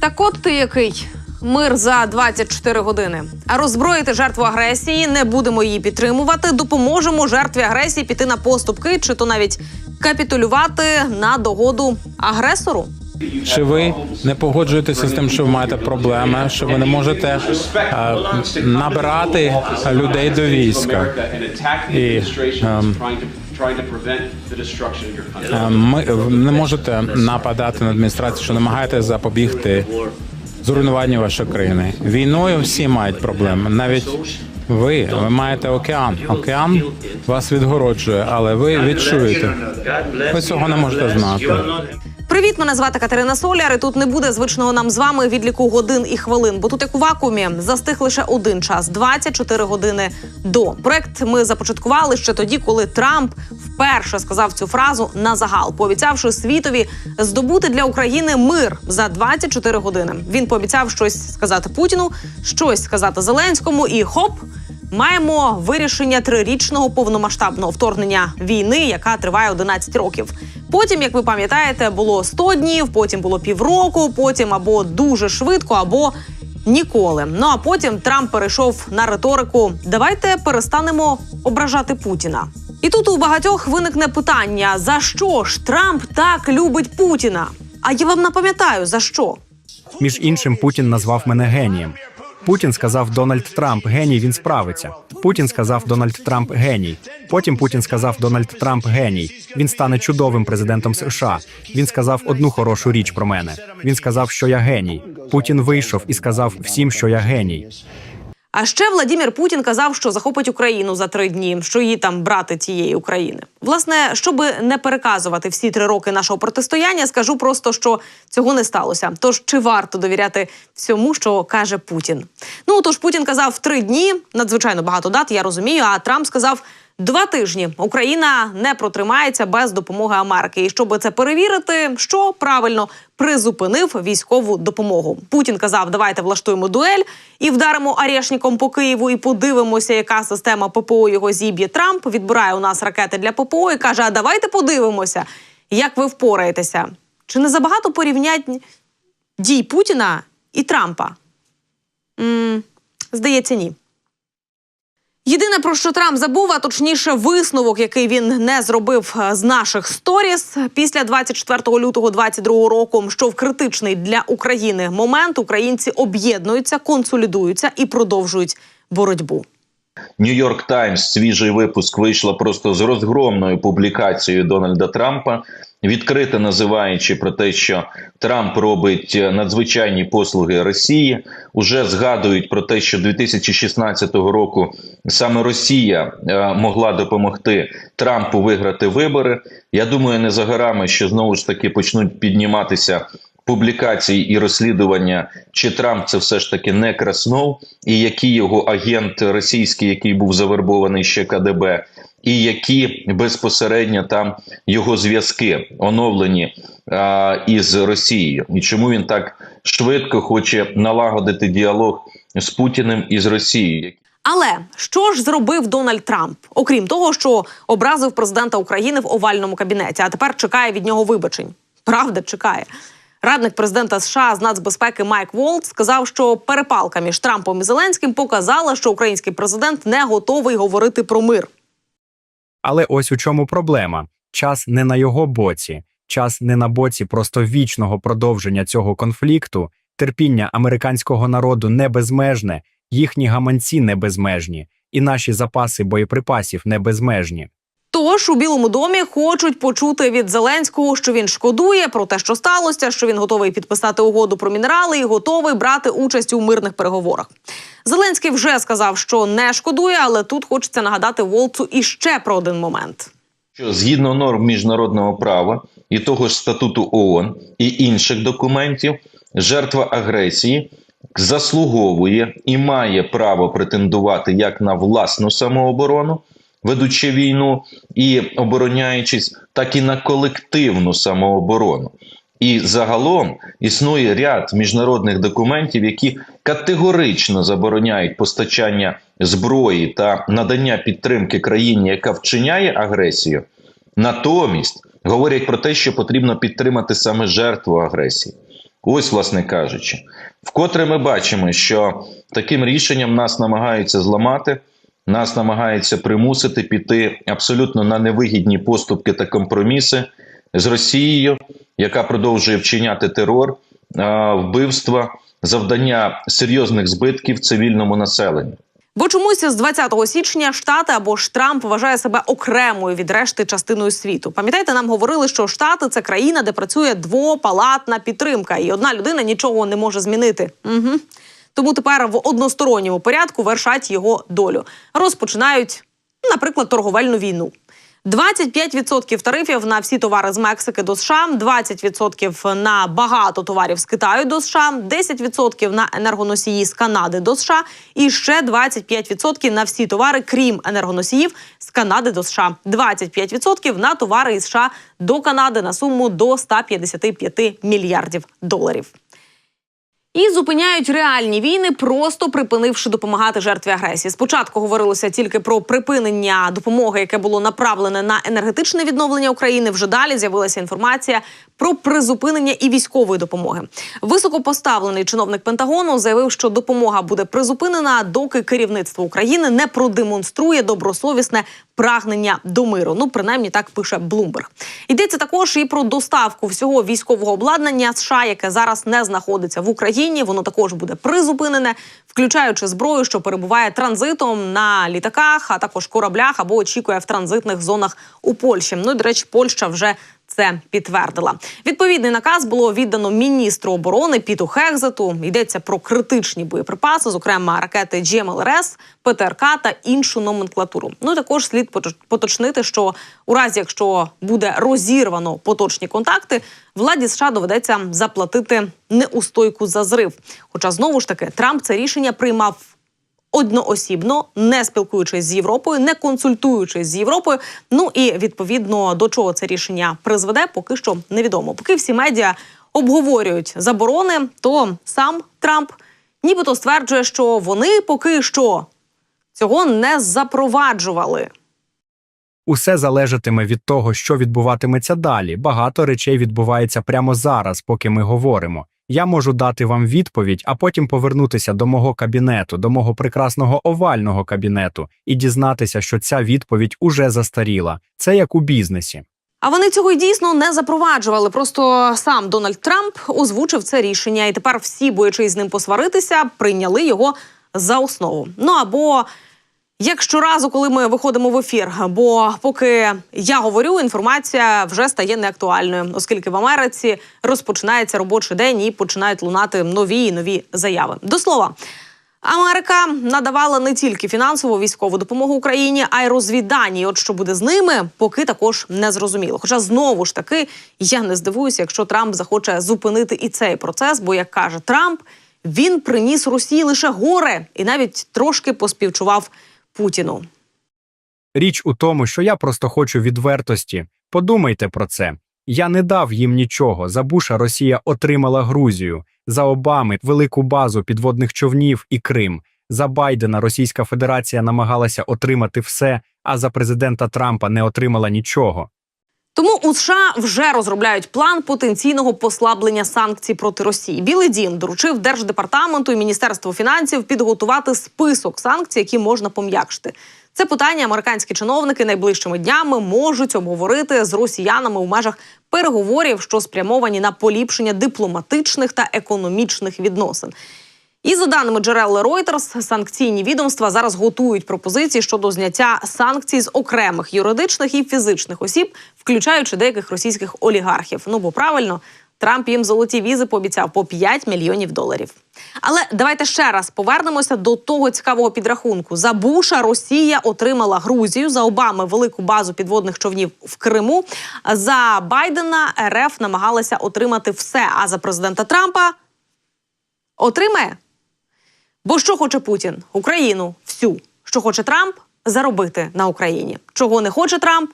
Так от ти який. Мир за 24 години. А роззброїти жертву агресії не будемо її підтримувати. Допоможемо жертві агресії піти на поступки, чи то навіть капітулювати на догоду агресору. Чи ви не погоджуєтеся з тим, що ви маєте проблеми, що ви не можете е, набирати людей до війська? І е, ми не можете нападати на адміністрацію, що намагаєте запобігти зруйнуванню вашої країни. Війною всі мають проблеми, навіть ви. Ви маєте океан. Океан вас відгороджує, але ви відчуєте. Ви цього не можете знати. Привіт, мене звати Катерина Соляр. І тут не буде звичного нам з вами відліку годин і хвилин. Бо тут, як у вакуумі, застиг лише один час 24 години до. Проект ми започаткували ще тоді, коли Трамп вперше сказав цю фразу на загал, пообіцявши світові здобути для України мир за 24 години. Він пообіцяв щось сказати Путіну, щось сказати Зеленському, і хоп. Маємо вирішення трирічного повномасштабного вторгнення війни, яка триває 11 років. Потім, як ви пам'ятаєте, було 100 днів, потім було півроку, потім або дуже швидко, або ніколи. Ну а потім Трамп перейшов на риторику: давайте перестанемо ображати Путіна. І тут у багатьох виникне питання: за що ж Трамп так любить Путіна? А я вам напам'ятаю за що. Між іншим, Путін назвав мене генієм. Путін сказав Дональд Трамп геній, він справиться. Путін сказав Дональд Трамп геній. Потім Путін сказав Дональд Трамп геній. Він стане чудовим президентом США. Він сказав одну хорошу річ про мене. Він сказав, що я геній. Путін вийшов і сказав всім, що я геній. А ще Владімір Путін казав, що захопить Україну за три дні, що її там брати тієї України. Власне, щоб не переказувати всі три роки нашого протистояння, скажу просто, що цього не сталося. Тож чи варто довіряти всьому, що каже Путін? Ну тож Путін казав три дні, надзвичайно багато дат, я розумію. А Трамп сказав. Два тижні Україна не протримається без допомоги Америки. І щоб це перевірити, що правильно призупинив військову допомогу. Путін казав: давайте влаштуємо дуель і вдаримо арешником по Києву і подивимося, яка система ППО його зіб'є. Трамп відбирає у нас ракети для ППО і каже: А давайте подивимося, як ви впораєтеся. Чи не забагато порівнянь дій Путіна і Трампа? м здається, ні. Єдине про що Трамп забув, а точніше, висновок, який він не зробив е, з наших сторіс після 24 лютого 2022 року, що в критичний для України момент українці об'єднуються, консолідуються і продовжують боротьбу. Нью-Йорк Таймс, свіжий випуск вийшла просто з розгромною публікацією Дональда Трампа, відкрито називаючи про те, що Трамп робить надзвичайні послуги Росії. Уже згадують про те, що 2016 року саме Росія е, могла допомогти Трампу виграти вибори. Я думаю, не за горами, що знову ж таки почнуть підніматися публікації і розслідування, чи Трамп це все ж таки не Краснов, і який його агент російський, який був завербований ще КДБ, і які безпосередньо там його зв'язки оновлені а, із Росією, і чому він так швидко хоче налагодити діалог з Путіним і з Росією. Але що ж зробив Дональд Трамп, окрім того, що образив президента України в овальному кабінеті, а тепер чекає від нього вибачень? Правда, чекає. Радник президента США з нацбезпеки Майк Волт сказав, що перепалка між Трампом і Зеленським показала, що український президент не готовий говорити про мир. Але ось у чому проблема: час не на його боці, час не на боці просто вічного продовження цього конфлікту, терпіння американського народу не безмежне, їхні гаманці не безмежні, і наші запаси боєприпасів не безмежні. Тож у Білому домі хочуть почути від Зеленського, що він шкодує про те, що сталося, що він готовий підписати угоду про мінерали і готовий брати участь у мирних переговорах. Зеленський вже сказав, що не шкодує, але тут хочеться нагадати Волцу іще про один момент. що згідно норм міжнародного права і того ж статуту ООН і інших документів, жертва агресії заслуговує і має право претендувати як на власну самооборону, ведучи війну і обороняючись, так і на колективну самооборону. І загалом існує ряд міжнародних документів, які категорично забороняють постачання зброї та надання підтримки країні, яка вчиняє агресію. Натомість говорять про те, що потрібно підтримати саме жертву агресії. Ось, власне кажучи, вкотре ми бачимо, що таким рішенням нас намагаються зламати, нас намагаються примусити піти абсолютно на невигідні поступки та компроміси з Росією, яка продовжує вчиняти терор, вбивства, завдання серйозних збитків цивільному населенню. Бо чомусь з 20 січня штати або ж Трамп вважає себе окремою від решти частиною світу. Пам'ятаєте, нам говорили, що штати це країна, де працює двопалатна підтримка, і одна людина нічого не може змінити. Угу. Тому тепер в односторонньому порядку вершать його долю. Розпочинають, наприклад, торговельну війну. 25% тарифів на всі товари з Мексики до США, 20% на багато товарів з Китаю до США, 10% на енергоносії з Канади до США і ще 25% на всі товари, крім енергоносіїв з Канади до США, 25% на товари із США до Канади на суму до 155 мільярдів доларів. І зупиняють реальні війни, просто припинивши допомагати жертві агресії. Спочатку говорилося тільки про припинення допомоги, яке було направлене на енергетичне відновлення України. Вже далі з'явилася інформація про призупинення і військової допомоги. Високопоставлений чиновник Пентагону заявив, що допомога буде призупинена, доки керівництво України не продемонструє добросовісне прагнення до миру. Ну, принаймні так пише Блумберг. Йдеться також і про доставку всього військового обладнання США, яке зараз не знаходиться в Україні. Воно також буде призупинене, включаючи зброю, що перебуває транзитом на літаках, а також кораблях або очікує в транзитних зонах у Польщі. Ну і, до речі, Польща вже. Це підтвердила. Відповідний наказ було віддано міністру оборони Піту Хекзету. Йдеться про критичні боєприпаси, зокрема ракети GMLRS, ПТРК та іншу номенклатуру. Ну також слід пото- поточнити, що у разі, якщо буде розірвано поточні контакти, владі США доведеться заплатити неустойку за зрив. Хоча знову ж таки Трамп це рішення приймав одноосібно, не спілкуючись з Європою, не консультуючись з Європою. Ну і відповідно до чого це рішення призведе, поки що невідомо. Поки всі медіа обговорюють заборони, то сам Трамп нібито стверджує, що вони поки що цього не запроваджували. Усе залежатиме від того, що відбуватиметься далі. Багато речей відбувається прямо зараз, поки ми говоримо. Я можу дати вам відповідь, а потім повернутися до мого кабінету, до мого прекрасного овального кабінету, і дізнатися, що ця відповідь уже застаріла. Це як у бізнесі. А вони цього й дійсно не запроваджували. Просто сам Дональд Трамп озвучив це рішення, і тепер всі, боячись з ним посваритися, прийняли його за основу. Ну або як щоразу, коли ми виходимо в ефір, бо поки я говорю, інформація вже стає неактуальною, оскільки в Америці розпочинається робочий день і починають лунати нові і нові заяви. До слова. Америка надавала не тільки фінансову військову допомогу Україні, а й розвіддані. І От що буде з ними, поки також не зрозуміло. Хоча знову ж таки я не здивуюся, якщо Трамп захоче зупинити і цей процес, бо як каже Трамп, він приніс Росії лише горе і навіть трошки поспівчував Путіну. Річ у тому, що я просто хочу відвертості. Подумайте про це. Я не дав їм нічого. За Буша Росія отримала Грузію, за Обами велику базу підводних човнів і Крим. За Байдена Російська Федерація намагалася отримати все, а за президента Трампа не отримала нічого. Тому у США вже розробляють план потенційного послаблення санкцій проти Росії. Білий дім доручив держдепартаменту і міністерству фінансів підготувати список санкцій, які можна пом'якшити. Це питання американські чиновники найближчими днями можуть обговорити з росіянами у межах переговорів, що спрямовані на поліпшення дипломатичних та економічних відносин. І за даними джерел Reuters, санкційні відомства зараз готують пропозиції щодо зняття санкцій з окремих юридичних і фізичних осіб, включаючи деяких російських олігархів. Ну бо правильно. Трамп їм золоті візи пообіцяв по 5 мільйонів доларів. Але давайте ще раз повернемося до того цікавого підрахунку. За Буша Росія отримала Грузію, за Обами велику базу підводних човнів в Криму. За Байдена РФ намагалася отримати все. А за президента Трампа отримає. Бо що хоче Путін? Україну всю. Що хоче Трамп заробити на Україні. Чого не хоче Трамп?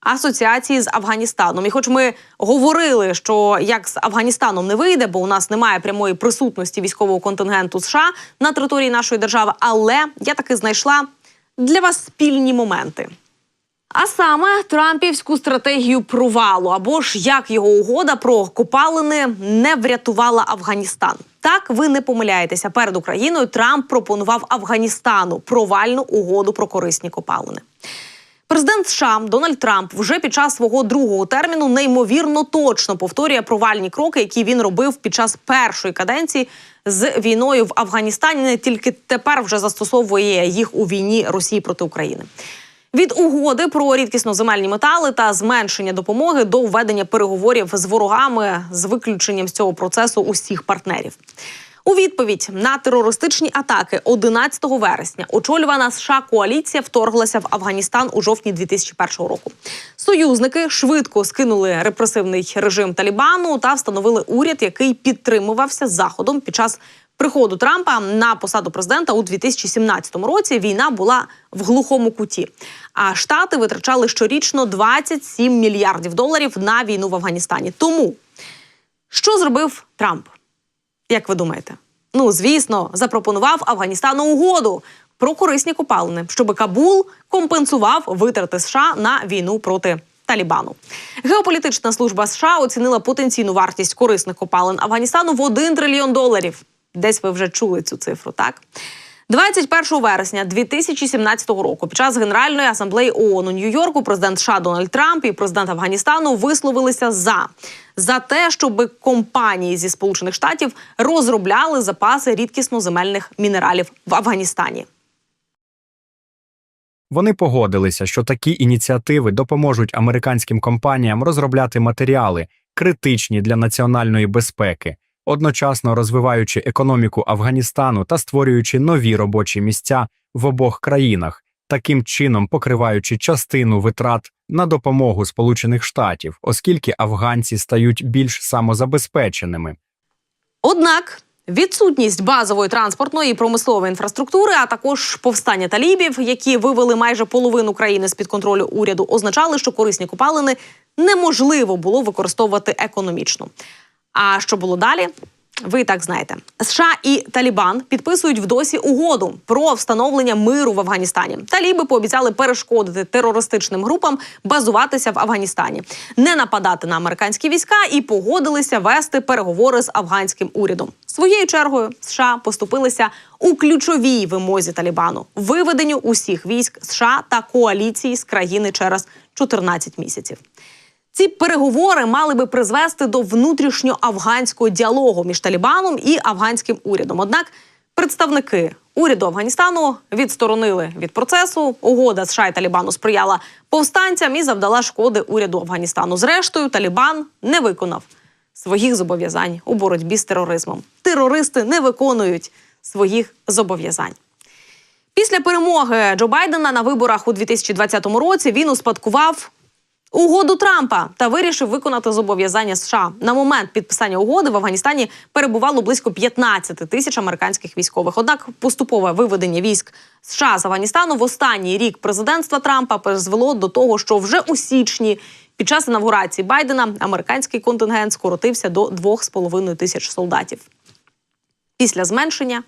Асоціації з Афганістаном. І хоч ми говорили, що як з Афганістаном не вийде, бо у нас немає прямої присутності військового контингенту США на території нашої держави, але я таки знайшла для вас спільні моменти. А саме Трампівську стратегію провалу, або ж як його угода про копалини не врятувала Афганістан. Так ви не помиляєтеся. Перед Україною Трамп пропонував Афганістану провальну угоду про корисні копалини. Президент США Дональд Трамп вже під час свого другого терміну неймовірно точно повторює провальні кроки, які він робив під час першої каденції з війною в Афганістані. Не тільки тепер вже застосовує їх у війні Росії проти України. Від угоди про рідкісноземельні метали та зменшення допомоги до введення переговорів з ворогами з виключенням з цього процесу усіх партнерів. У відповідь на терористичні атаки 11 вересня очолювана США коаліція вторглася в Афганістан у жовтні 2001 року. Союзники швидко скинули репресивний режим Талібану та встановили уряд, який підтримувався заходом під час приходу Трампа на посаду президента у 2017 році. Війна була в глухому куті. А штати витрачали щорічно 27 мільярдів доларів на війну в Афганістані. Тому що зробив Трамп? Як ви думаєте? Ну, звісно, запропонував Афганістану угоду про корисні копалини, щоб Кабул компенсував витрати США на війну проти Талібану. Геополітична служба США оцінила потенційну вартість корисних копалин Афганістану в 1 трильйон доларів. Десь ви вже чули цю цифру, так? 21 вересня 2017 року під час Генеральної асамблеї ООН у Нью-Йорку президент США Дональд Трамп і президент Афганістану висловилися за, за те, щоб компанії зі Сполучених Штатів розробляли запаси рідкісно-земельних мінералів в Афганістані. Вони погодилися, що такі ініціативи допоможуть американським компаніям розробляти матеріали, критичні для національної безпеки, одночасно розвиваючи економіку Афганістану та створюючи нові робочі місця в обох країнах, таким чином покриваючи частину витрат на допомогу Сполучених Штатів, оскільки афганці стають більш самозабезпеченими. Однак відсутність базової транспортної і промислової інфраструктури, а також повстання талібів, які вивели майже половину країни з під контролю уряду, означали, що корисні копалини неможливо було використовувати економічно. А що було далі? Ви так знаєте. США і Талібан підписують в досі угоду про встановлення миру в Афганістані. Таліби пообіцяли перешкодити терористичним групам базуватися в Афганістані, не нападати на американські війська і погодилися вести переговори з афганським урядом. Своєю чергою США поступилися у ключовій вимозі Талібану виведенню усіх військ США та коаліції з країни через 14 місяців. Ці переговори мали би призвести до внутрішньоафганського діалогу між Талібаном і афганським урядом. Однак представники уряду Афганістану відсторонили від процесу. Угода США і Талібану сприяла повстанцям і завдала шкоди уряду Афганістану. Зрештою, Талібан не виконав своїх зобов'язань у боротьбі з тероризмом. Терористи не виконують своїх зобов'язань. Після перемоги Джо Байдена на виборах у 2020 році він успадкував угоду Трампа та вирішив виконати зобов'язання США. На момент підписання угоди в Афганістані перебувало близько 15 тисяч американських військових. Однак поступове виведення військ США з Афганістану в останній рік президентства Трампа призвело до того, що вже у січні. Під час інавгурації Байдена американський контингент скоротився до 2,5 тисяч солдатів. Після зменшення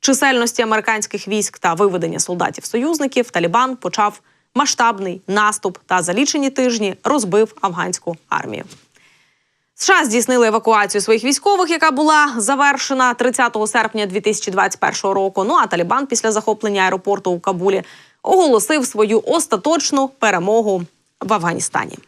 чисельності американських військ та виведення солдатів-союзників Талібан почав масштабний наступ та за лічені тижні розбив афганську армію. США здійснили евакуацію своїх військових, яка була завершена 30 серпня 2021 року. Ну а Талібан після захоплення аеропорту у Кабулі оголосив свою остаточну перемогу в Афганістані.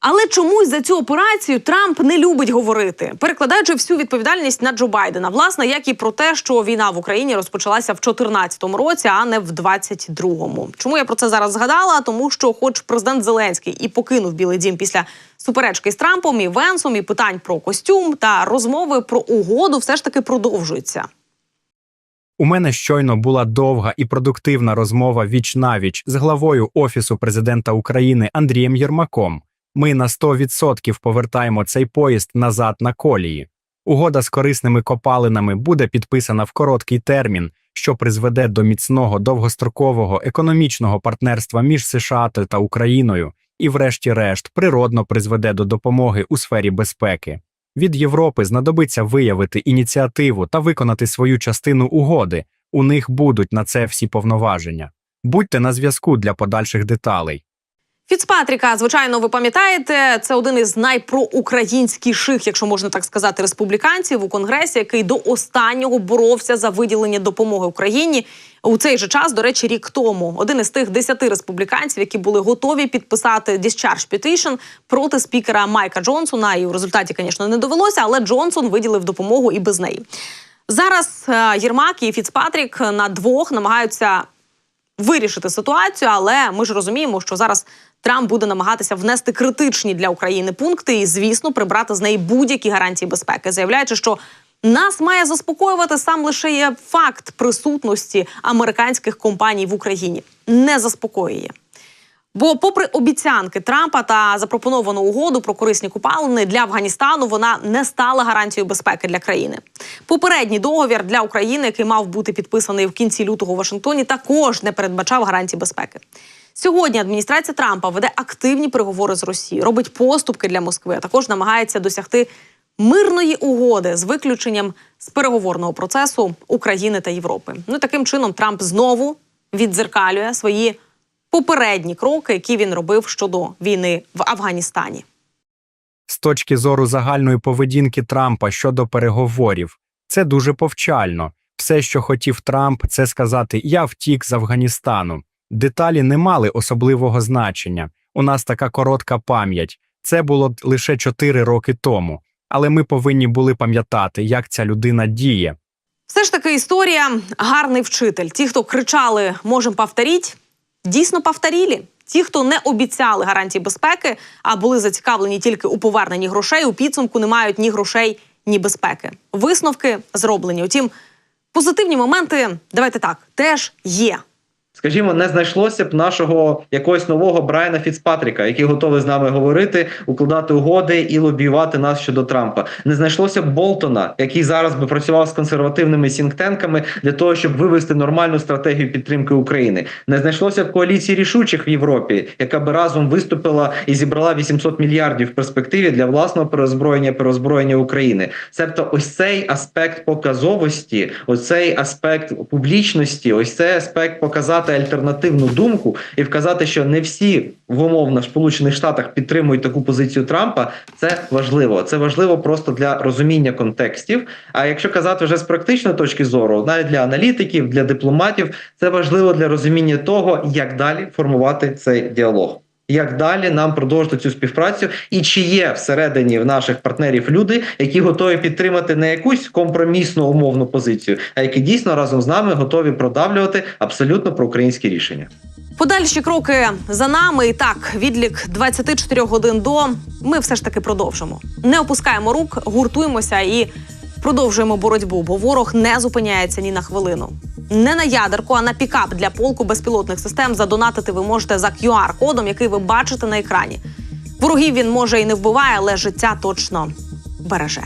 Але чомусь за цю операцію Трамп не любить говорити, перекладаючи всю відповідальність на Джо Байдена. Власне, як і про те, що війна в Україні розпочалася в 2014 році, а не в 22-му. Чому я про це зараз згадала? Тому що, хоч президент Зеленський і покинув Білий Дім після суперечки з Трампом і Венсом, і питань про костюм та розмови про угоду, все ж таки продовжуються. У мене щойно була довга і продуктивна розмова віч навіч з главою Офісу президента України Андрієм Єрмаком. Ми на 100% повертаємо цей поїзд назад на колії. Угода з корисними копалинами буде підписана в короткий термін, що призведе до міцного довгострокового економічного партнерства між США та Україною і, врешті-решт, природно призведе до допомоги у сфері безпеки. Від Європи знадобиться виявити ініціативу та виконати свою частину угоди. У них будуть на це всі повноваження. Будьте на зв'язку для подальших деталей. Фіцпатріка, звичайно, ви пам'ятаєте, це один із найпроукраїнськіших, якщо можна так сказати, республіканців у конгресі, який до останнього боровся за виділення допомоги Україні. У цей же час, до речі, рік тому один із тих десяти республіканців, які були готові підписати discharge petition проти спікера Майка Джонсона. І в результаті, звісно, не довелося, але Джонсон виділив допомогу і без неї. Зараз е, Єрмак і Фіцпатрік на двох намагаються вирішити ситуацію, але ми ж розуміємо, що зараз Трамп буде намагатися внести критичні для України пункти і, звісно, прибрати з неї будь-які гарантії безпеки, заявляючи, що нас має заспокоювати сам лише є факт присутності американських компаній в Україні. Не заспокоює. Бо, попри обіцянки Трампа та запропоновану угоду про корисні купалини для Афганістану, вона не стала гарантією безпеки для країни. Попередній договір для України, який мав бути підписаний в кінці лютого у Вашингтоні, також не передбачав гарантій безпеки. Сьогодні адміністрація Трампа веде активні переговори з Росією, робить поступки для Москви, а також намагається досягти мирної угоди з виключенням з переговорного процесу України та Європи. Ну таким чином Трамп знову віддзеркалює свої попередні кроки, які він робив щодо війни в Афганістані. З точки зору загальної поведінки Трампа щодо переговорів, це дуже повчально. Все, що хотів Трамп, це сказати Я втік з Афганістану. Деталі не мали особливого значення. У нас така коротка пам'ять. Це було лише 4 роки тому. Але ми повинні були пам'ятати, як ця людина діє. Все ж таки історія гарний вчитель. Ті, хто кричали «можем повторіть», дійсно повторілі. Ті, хто не обіцяли гарантій безпеки, а були зацікавлені тільки у поверненні грошей, у підсумку не мають ні грошей, ні безпеки. Висновки зроблені. Утім, позитивні моменти, давайте так, теж є. Скажімо, не знайшлося б нашого якогось нового Брайана Фіцпатріка, який готовий з нами говорити, укладати угоди і лобіювати нас щодо Трампа. Не знайшлося б Болтона, який зараз би працював з консервативними сінктенками для того, щоб вивести нормальну стратегію підтримки України. Не знайшлося б коаліції рішучих в Європі, яка би разом виступила і зібрала 800 мільярдів в перспективі для власного переозброєння переозброєння України. Себто, ось цей аспект показовості, ось цей аспект публічності, ось цей аспект показати альтернативну думку і вказати, що не всі в умовно Сполучених Штатах підтримують таку позицію Трампа. Це важливо. Це важливо просто для розуміння контекстів. А якщо казати вже з практичної точки зору, навіть для аналітиків, для дипломатів, це важливо для розуміння того, як далі формувати цей діалог. Як далі нам продовжити цю співпрацю, і чи є всередині в наших партнерів люди, які готові підтримати не якусь компромісну умовну позицію, а які дійсно разом з нами готові продавлювати абсолютно проукраїнські рішення? Подальші кроки за нами. І так, відлік 24 годин до. Ми все ж таки продовжимо. Не опускаємо рук, гуртуємося і продовжуємо боротьбу, бо ворог не зупиняється ні на хвилину. Не на ядерку, а на пікап для полку безпілотних систем задонатити ви можете за QR-кодом, який ви бачите на екрані. Ворогів він може і не вбиває, але життя точно береже.